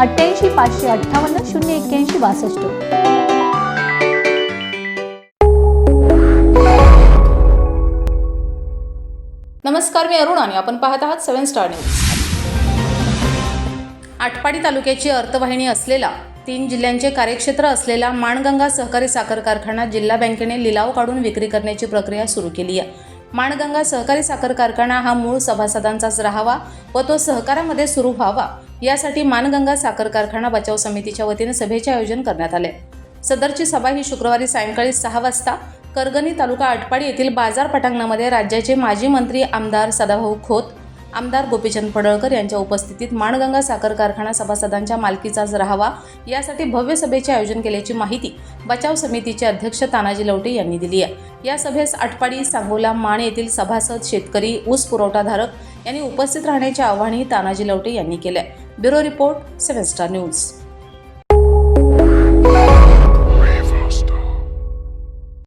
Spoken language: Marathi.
अठ्ठ्याऐंशी पाचशे अठ्ठावन्न शून्य एक्क्याऐंशी बासष्ट. नमस्कार मी अरुण आणि आपण पाहत आहात सेवन स्टार न्यूज. आटपाडी तालुक्याची अर्थवाहिनी असलेला तीन जिल्ह्यांचे कार्यक्षेत्र असलेला माणगंगा सहकारी साखर कारखाना जिल्हा बँकेने लिलाव काढून विक्री करण्याची प्रक्रिया सुरू केली आहे. माणगंगा सहकारी साखर कारखाना हा मूळ सभासदांचाच राहावा व तो सहकारामध्ये सुरू व्हावा यासाठी मानगंगा साखर कारखाना बचाव समितीच्या वतीने सभेचे आयोजन करण्यात आले. सदरची सभा ही शुक्रवारी सायंकाळी सहा वाजता करगणी तालुका आटपाडी येथील बाजार पटांगणामध्ये राज्याचे माजी मंत्री आमदार सदाभाऊ खोत आमदार गोपीचंद पडळकर यांच्या उपस्थितीत माणगंगा साखर कारखाना सभासदांच्या मालकीचाच राहावा यासाठी भव्य सभेचे आयोजन केल्याची माहिती बचाव समितीचे अध्यक्ष तानाजी लवटे यांनी दिली आहे. या सभेस आटपाडी सांगोला माण येथील सभासद शेतकरी ऊस पुरवठाधारक यांनी उपस्थित राहण्याचे आवाहनही तानाजी लवटे यांनी केले bureau report seven star news.